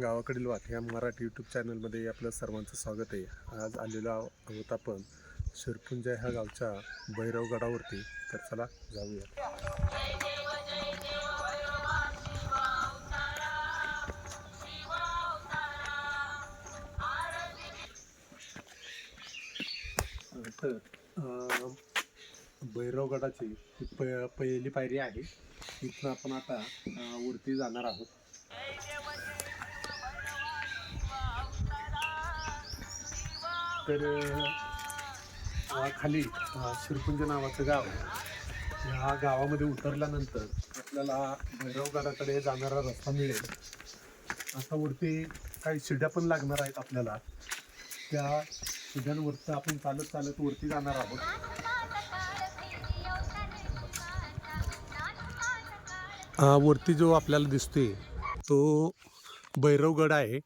गावाकडील वाट या मराठी यूट्यूब चॅनलमध्ये आपलं सर्वांचं स्वागत आहे. आज आलेलो आहो- आहोत आपण शिरपुंजा ह्या गावच्या भैरवगडावरती तर चला जाऊया. तर भैरवगडाची प पहिली पायरी आहे. इथनं आपण आता वरती जाणार आहोत. तर खाली शिरपुंज नावाचं गाव ह्या गावामध्ये उतरल्यानंतर आपल्याला भैरवगडाकडे जाणारा रस्ता मिळेल. आता वरती काही शिड्या पण लागणार आहेत आपल्याला. त्या शिड्यांवरचं आपण चालत चालत वरती जाणार आहोत. वरती जो आपल्याला दिसतोय तो भैरवगड आहे.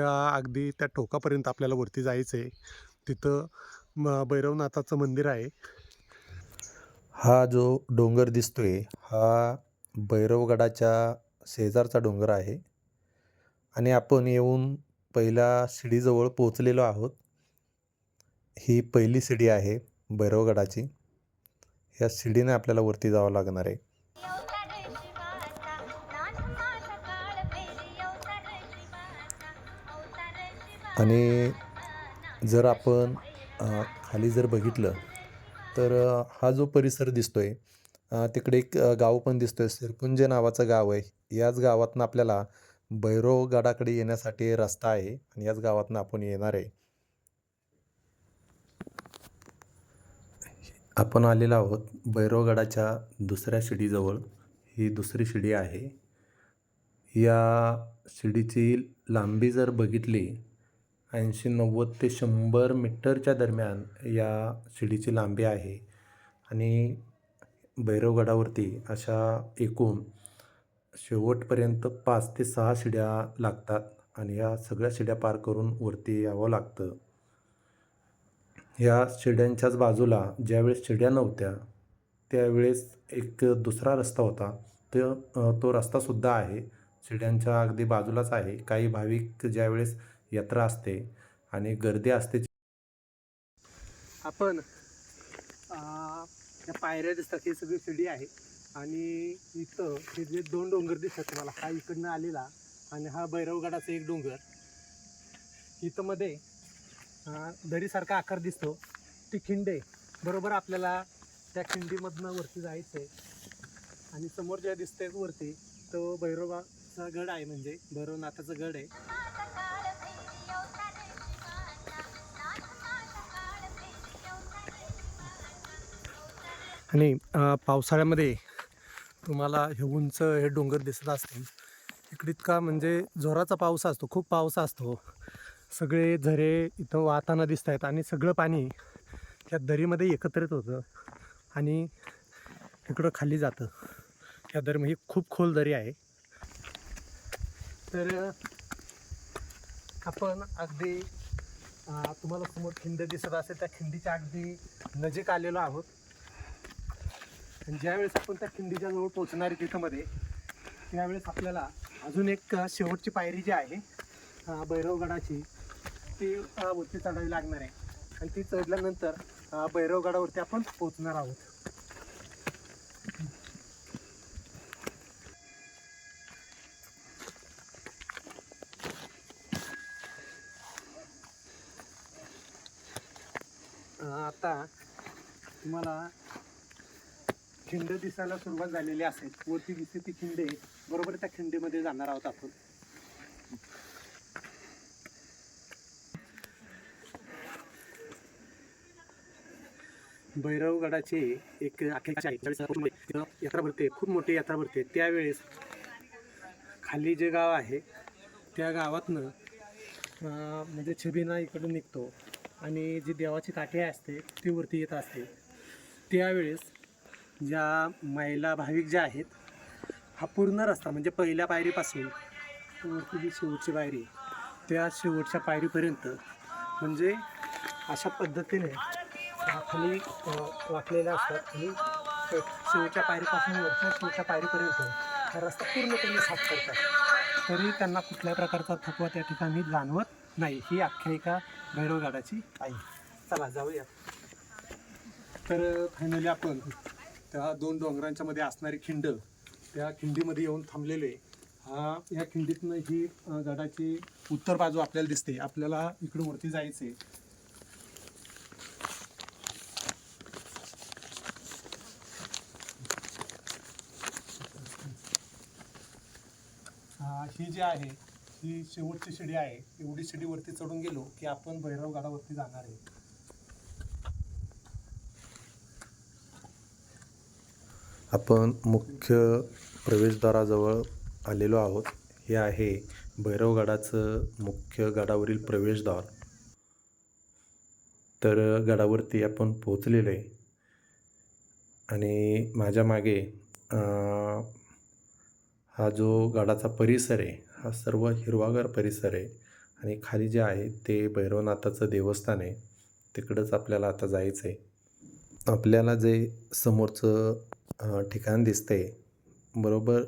त्या अगदी त्या टोकापर्यंत आपल्याला वरती जायचं आहे. तिथं म भैरवनाथाचं मंदिर आहे. हा जो डोंगर दिसतोय हा भैरवगडाच्या शेजारचा डोंगर आहे. आणि आपण येऊन पहिल्या शिडीजवळ पोचलेलो आहोत. ही पहिली शिडी आहे भैरवगडाची. या शिडीने आपल्याला वरती जावं लागणार आहे. आणि जर आपण खाली जर बघितलं तर हा जो परिसर दिसतो आहे तिकडे एक गाव पण दिसतो आहे सिरपुंजे नावाचं गाव आहे. याच गावातनं आपल्याला भैरवगडाकडे येण्यासाठी रस्ता आहे आणि याच गावातनं आपण येणार आहे. आपण आलेलो आहोत भैरवगडाच्या दुसऱ्या शिडीजवळ. ही दुसरी शिडी आहे. या शिडीची लांबी जर बघितली ऐंशी नव्वद ते शंभर मीटरच्या दरम्यान या शिडीची लांबी आहे. आणि भैरवगडावरती अशा एकूण शेवटपर्यंत पाच ते सहा शिड्या लागतात आणि या सगळ्या शिड्या पार करून वरती यावं लागतं. ह्या शिड्यांच्याच बाजूला ज्यावेळेस शिड्या नव्हत्या त्यावेळेस एक दुसरा रस्ता होता. तो तो रस्तासुद्धा आहे. शिड्यांच्या अगदी बाजूलाच आहे. काही भाविक ज्यावेळेस यात्रा असते आणि गर्दी असते. आपण त्या पायऱ्या दिसतात ही सगळी शिडी आहे. आणि इथं हे जे दोन डोंगर दिसतात तुम्हाला हा इकडनं आलेला आणि हा भैरवगडाचा एक डोंगर. इथं मध्ये दरीसारखा आकार दिसतो. ती खिंडे बरोबर आपल्याला त्या खिंडीमधनं वरती जायचं आहे आणि समोर ज्या दिसतंय वरती तो भैरवाचा गड आहे म्हणजे भैरवनाथाचा गड आहे. आणि पावसाळ्यामध्ये तुम्हाला हे उंच हे डोंगर दिसत असतील. इकडे इतका म्हणजे जोराचा पाऊस असतो खूप पाऊस असतो. सगळे झरे इथं वाहताना दिसत आहेत आणि सगळं पाणी त्या दरीमध्ये एकत्रित होतं आणि इकडं खाली जातं. त्या दरी ही खूप खोल दरी आहे. तर आपण अगदी तुम्हाला समोर खिंड दिसत असेल त्या खिंडीच्या अगदी नजीक आलेलो आहोत. आणि ज्यावेळेस आपण त्या खिंडीच्या जवळ पोहोचणार आहे तिथं मध्ये त्यावेळेस आपल्याला अजून एक शेवटची पायरी जी आहे भैरवगडाची ती वरती चढावी लागणार आहे. आणि ती चढल्यानंतर भैरवगडावरती आपण पोहोचणार आहोत. आता तुम्हाला खिंड दिसायला सुरुवात झालेली असेल वरती दिसते ती खिंड आहे. बरोबर त्या खिंडीमध्ये जाणार आहोत आपण. भैरवगडाचे एक आख्यायिका यात्रा भरते खूप मोठी यात्रा भरते. त्यावेळेस खाली जे गाव आहे त्या गावातनं म्हणजे छबिना इकडून निघतो. आणि जी देवाची काठी असते ती वरती येत असते. त्यावेळेस ज्या महिला भाविक ज्या आहेत हा पूर्ण रस्ता म्हणजे पहिल्या पायरीपासून वरती जी शेवटची पायरी त्या शेवटच्या पायरीपर्यंत म्हणजे अशा पद्धतीने त्या खाली वाकलेल्या असतात आणि शेवटच्या पायरीपासून वरच्या शेवटच्या पायरीपर्यंत हा रस्ता पूर्णपणे साफ करतात. तरी त्यांना कुठल्या प्रकारचा थकवा त्या ठिकाणी जाणवत नाही ही आख्यायिका भैरवगडाची आहे. चला जाऊया. तर फायनली आपण त्या दोन डोंगरांच्या मध्ये असणारी खिंड त्या खिंडीमध्ये येऊन थांबलेले हा या खिंडीतनं ही गडाची उत्तर बाजू आपल्याला दिसते. आपल्याला इकडून वरती जायचे हा, ही जी आहे ही शेवटची शिडी आहे. एवढी शिडी वरती चढून गेलो की आपण भैरव गडावरती जाणार आहे. आपण मुख्य प्रवेशद्वाराजवळ आलेलो आहोत. हे आहे भैरवगडाचं मुख्य गडावरील प्रवेशद्वार. तर गडावरती आपण पोहोचलेलो आहे. आणि माझ्या मागे हा जो गडाचा परिसर आहे हा सर्व हिरवागार परिसर आहे. आणि खाली जे आहे ते भैरवनाथाचं देवस्थान आहे. तिकडंच आपल्याला आता जायचं आहे आपल्याला जे समोरचं ठिकाण दिसते बरोबर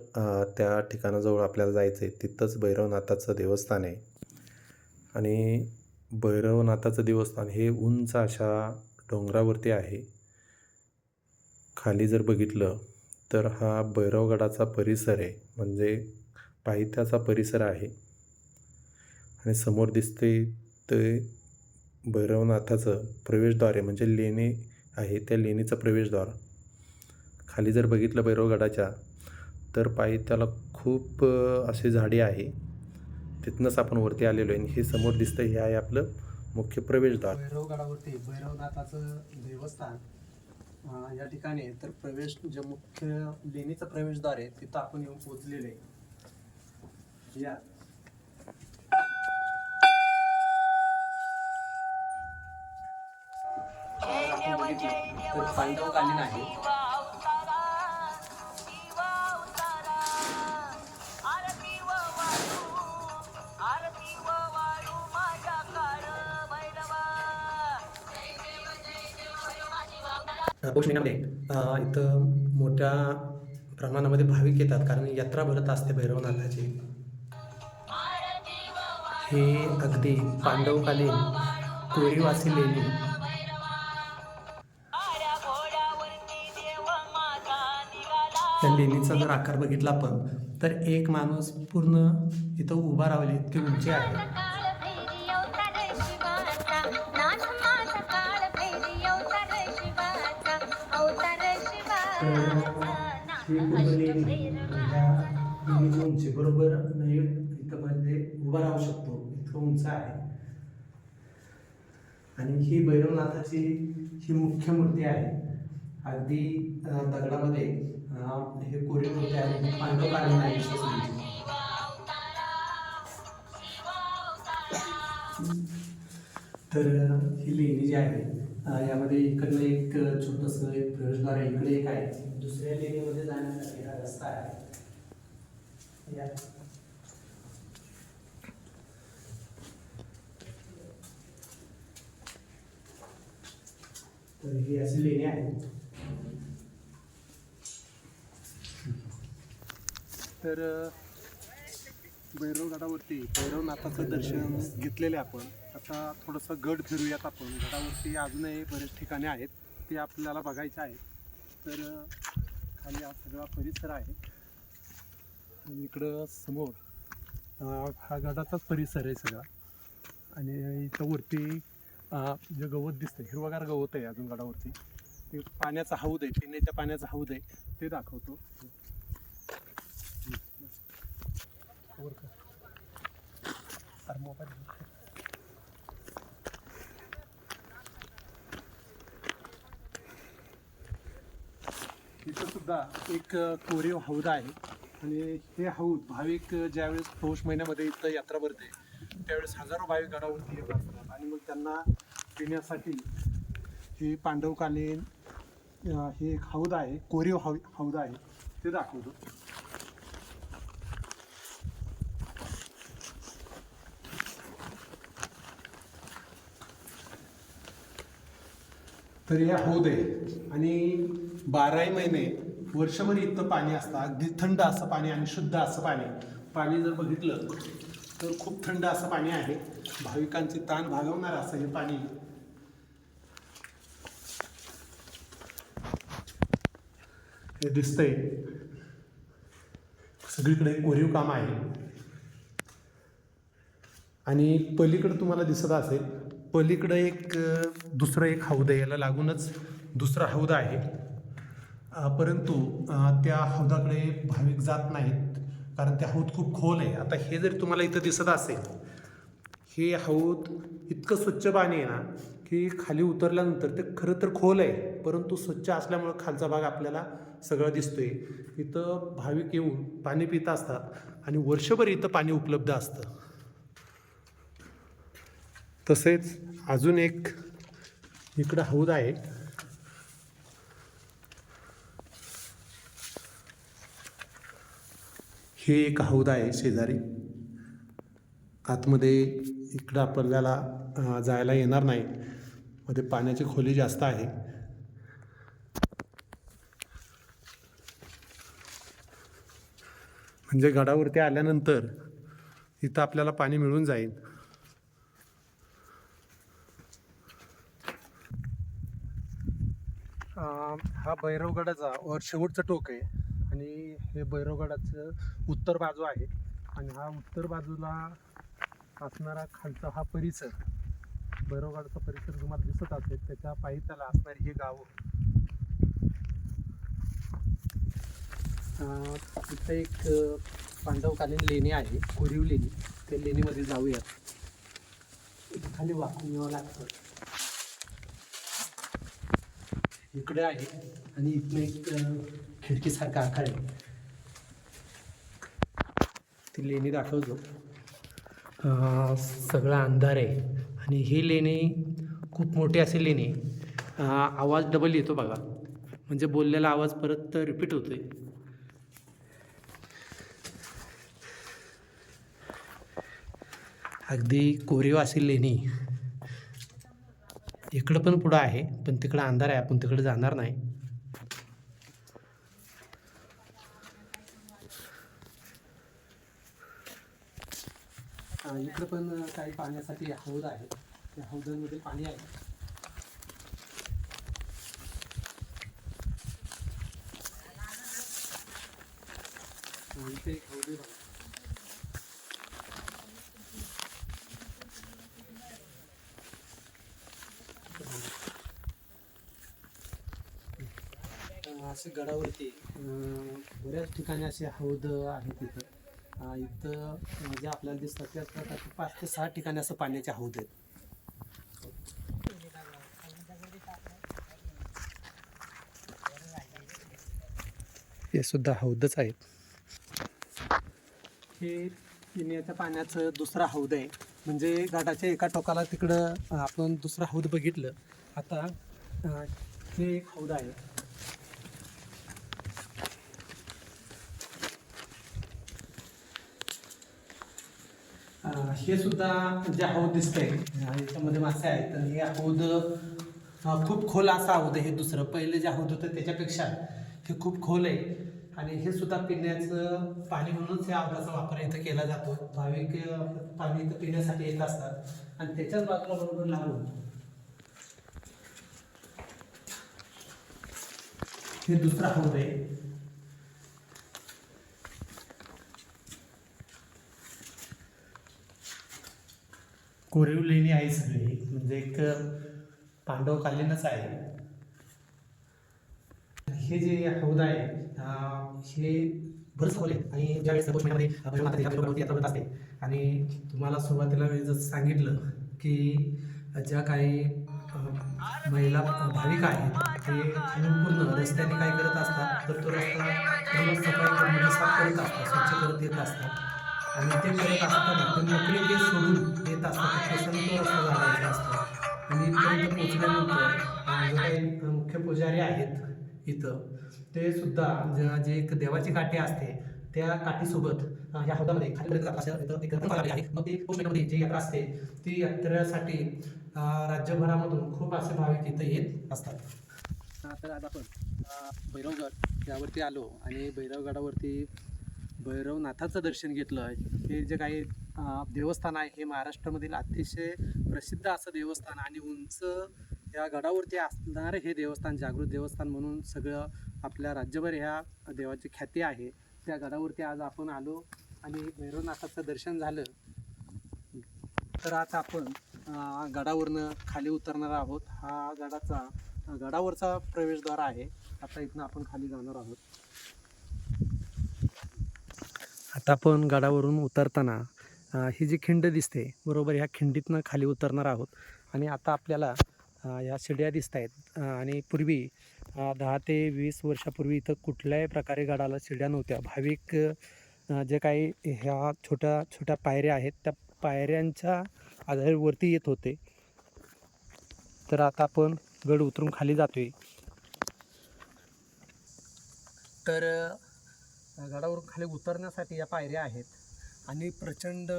त्या ठिकाणाजवळ आपल्याला जायचं आहे तिथंच भैरवनाथाचं देवस्थान आहे. आणि भैरवनाथाचं देवस्थान हे उंच अशा डोंगरावरती आहे. खाली जर बघितलं तर हा भैरवगडाचा परिसर आहे. म्हणजे पायथ्याचा परिसर आहे. आणि समोर दिसते ते भैरवनाथाचं प्रवेशद्वार आहे. म्हणजे लेणी आहे. त्या लेणीचं प्रवेशद्वार. खाली जर बघितलं भैरवगडाच्या तर पायी त्याला खूप अ, अशी झाडी आहे तिथनंच आपण वरती आलेलो आहे आणि हे समोर दिसतं हे आहे आपलं मुख्य प्रवेशद्वार भैरवगडावरती भैरवनाथाचं देवस्थान या ठिकाणी. तर प्रवेश जे मुख्य लेणीचं प्रवेशद्वार आहे तिथं आपण येऊन पोहोचलेले आहे. या तर पांडवकालीन आहे पौष महिन्यामध्ये इथं मोठ्या प्रमाणामध्ये भाविक येतात कारण यात्रा भरत असते भैरवनाथाची हे अगदी पांडवकालीन कोरीवासी लेणी. त्या लेणीचा जर आकार बघितला आपण तर एक माणूस पूर्ण इथं उभा राहिली इतकी उंची आहे. या उंची बरोबर इथं म्हणजे उभा राहू शकतो इतकं उंच आहे आणि ही भैरवनाथाची ही मुख्य मूर्ती आहे अगदी दगडामध्ये हे कोरीव मूर्ती आहे ही आहे विशेष तर ही लेणी जी आहे यामध्ये इकडनं एक अं, छोटंसं एक प्रवेशद्वार आहे इकडे एक आहे. दुसऱ्या लेणीमध्ये जाण्यासाठी हा रस्ता आहे. या. तर ही अशी लेणी आहेत तर भैरव भैरवगडावरती भैरवनाथाचं दर्शन घेतलेले आपण. आता थोडंसं गड फिरूयात आपण. गडावरती अजूनही बरेच ठिकाणे आहेत ते आपल्याला बघायचे आहेत. तर खाली हा सगळा परिसर आहे. आणि इकडं समोर हा गडाचाच परिसर आहे सगळा. आणि इथं वरती जे गवत दिसतं हिरवागार गवत आहे अजून गडावरती. ते पाण्याचा हौद आहे पिण्याच्या पाण्याचा हौद आहे ते दाखवतो. वर का? मोबाईल इथं सुद्धा एक कोरीव हौद आहे. आणि हे हौद भाविक ज्यावेळेस पौष महिन्यामध्ये इथं यात्रा भरते त्यावेळेस हजारो भाविक गडावरती येत असतात. आणि मग त्यांना पिण्यासाठी हे पांडवकालीन हे एक हौद आहे कोरीव हौ हौद आहे. ते दाखवतो. तर ह्या होऊ आहे आणि बाराही महिने वर्षभर इथं पाणी असतं. अगदी थंड असं पाणी आणि शुद्ध असं पाणी. पाणी जर बघितलं तर खूप थंड असं पाणी आहे. भाविकांचे ताण भागवणार असं हे पाणी. हे दिसतंय. सगळीकडे कोरीव काम आहे. आणि पलीकडे तुम्हाला दिसत असेल पलीकडं एक दुसरं एक हौद आहे याला लागूनच दुसरा हौद आहे. परंतु त्या हौदाकडे भाविक जात नाहीत कारण ते हौद खूप खोल आहे. आता हे जर तुम्हाला इथं दिसत असेल हे हौद इतकं स्वच्छ पाणी आहे ना की खाली उतरल्यानंतर ते खरं तर खोल आहे परंतु स्वच्छ असल्यामुळं खालचा भाग आपल्याला सगळं दिसतोय. इथं भाविक येऊन पाणी पित असतात आणि वर्षभर इथं पाणी उपलब्ध असतं. तसेच अजून एक इकडं हौद आहे. हे एक हौद आहे शेजारी. आतमध्ये इकडं आपल्याला जायला येणार नाही. मध्ये पाण्याची खोली जास्त आहे. म्हणजे गडावरती आल्यानंतर इथं आपल्याला पाणी मिळून जाईल. हा भैरवगडाचा वर शेवटचं टोक आहे. आणि हे भैरवगडाचं उत्तर बाजू आहे. आणि हा उत्तर बाजूला असणारा खालचा हा परिसर भैरवगडाचा परिसर तुम्हाला दिसत असेल त्याच्या पायथ्याला असणारी हे गावं. इथं एक पांडवकालीन लेणी आहे कोरीव लेणी. त्या लेणीमध्ये जाऊयात. खाली वाहून यावं लागतं. इकडे आहे आणि इथनं एक खिडकीसारखा आकार आहे. ती लेणी दाखवतो. सगळा अंधार आहे. आणि ही लेणी खूप मोठी अशी लेणी आवाज डबल येतो बघा. म्हणजे बोललेला आवाज परत रिपीट होतोय. अगदी कोरीव अशी लेणी. इकडं पण पुढं आहे पण तिकडं अंधार आहे आपण तिकडे जाणार नाही. इकडं पण काही पाण्यासाठी हौद आहे. त्या हौदांमध्ये पाणी आहे हा, इथे एक हौद आहे बघा. अं, असे गडावरती बऱ्याच ठिकाणी असे हौद आहेत तिथं इथं जे आपल्याला दिसतात त्याच प्रकारचे पाच ते सहा ठिकाणी असं पाण्याचे हौद आहेत. हे सुद्धा हौदच आहेत. हे पिण्याच्या पाण्याचं दुसरा हौद आहे. म्हणजे घाटाच्या एका टोकाला तिकडं आपण दुसरा हौद बघितलं. आता हे एक हौद आहे. हे सुद्धा जे हौद दिसतंय याच्यामध्ये मासे आहेत आणि हे हौद खूप खोल असा हौद आहे हे दुसरं. पहिलं जे हौद होतं त्याच्यापेक्षा हे खूप खोल आहे. आणि हे सुद्धा पिण्याचं पाणी म्हणूनच या हौदाचा वापर इथं केला जातो भाविक पाणी इथं पिण्यासाठी येत असतात. आणि त्याच्याच बाजूला बरोबर लागून हे दुसरा हौद आहे. कोरीव लेणी आहे सगळी. म्हणजे एक पांडवकालीनच आहे. हे जे हौद आहे हे बरंच खोल आहे आणि ज्यावेळेस पौष महिन्यामध्ये भैरव माता यात्रा असते. आणि तुम्हाला सुरुवातीला मी जसं सांगितलं की ज्या काही महिला भाविक आहेत ते पूर्ण रस्त्याने काय करत असतात तर तो रस्ता सफाई करून साफ करत असतात स्वच्छ करत येत असतात. आणि ते करत असताना ते नोकरी ते सोडून येत असतात. ते केसांनी रस्ता झाडायचा असतो. आणि इथपर्यंत पोचल्यानंतर जे काही मुख्य पुजारी आहेत इथं ते सुद्धा ज- जे एक देवाची काठी असते त्या काठीसोबत या हौदामध्ये खाली मग ते जी यात्रा असते ती यात्रेसाठी राज्यभरामधून खूप असे भाविक इथं येत असतात. तर आज आपण भैरवगड यावरती आलो आणि भैरवगडावरती भैरवनाथाचं दर्शन घेतलं. आहे हे जे काही देवस्थान आहे हे महाराष्ट्रामधील अतिशय प्रसिद्ध असं देवस्थान आणि उंच या गडावरती असणारं हे देवस्थान जागृत देवस्थान म्हणून सगळं आपल्या राज्यभर ह्या देवाची ख्याती आहे. त्या गडावरती आज आपण आलो आणि भैरवनाथाचं दर्शन झालं. तर आता आपण गडावरनं खाली उतरणार आहोत. हा गडाचा गडावरचा प्रवेशद्वार आहे. आता इथनं आपण खाली जाणार आहोत. आता आपण गडावरून उतरताना ही जी खिंड दिसते बरोबर ह्या खिंडीतनं खाली उतरणार आहोत. आणि आता आपल्याला ह्या शिड्या दिसत आहेत आणि पूर्वी दहा ते वीस वर्षापूर्वी इथं कुठल्याही प्रकारे गडाला शिड्या नव्हत्या. भाविक जे काही ह्या छोट्या छोट्या पायऱ्या आहेत त्या पायऱ्यांच्या आधारेवरती येत होते. तर आता आपण गड उतरून खाली जातोय. तर गडावरून खाली उतरण्यासाठी या पायऱ्या आहेत. आणि प्रचंड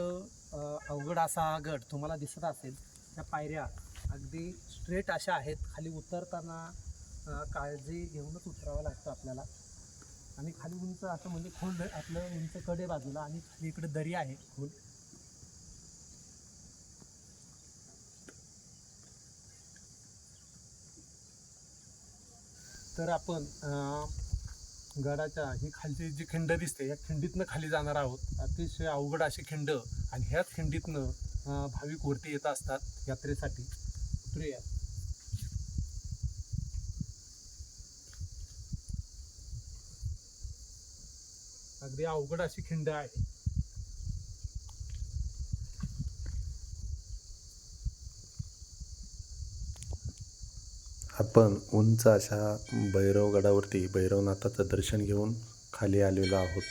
अवघड असा गड तुम्हाला दिसत असेल त्या पायऱ्या अगदी स्ट्रेट अशा आहेत. खाली उतरताना काळजी घेऊनच उतरावं लागतं आपल्याला. आणि खाली उंच असं म्हणजे खोल द- आपलं उंच कडे बाजूला आणि खाली इकडे दरी आहे खोल. तर आपण गडाच्या ही खालची जी खिंड दिसते या खिंडीतनं खाली जाणार आहोत. अतिशय अवघड अशी खिंड आणि ह्याच खिंडीतनं भाविक वरती येत असतात यात्रेसाठी. उतरूया. अगदी अवघड अशी खिंड आहे. आपण उंच अशा भैरवगडावरती भैरवनाथाचं दर्शन घेऊन खाली आलेलो आहोत.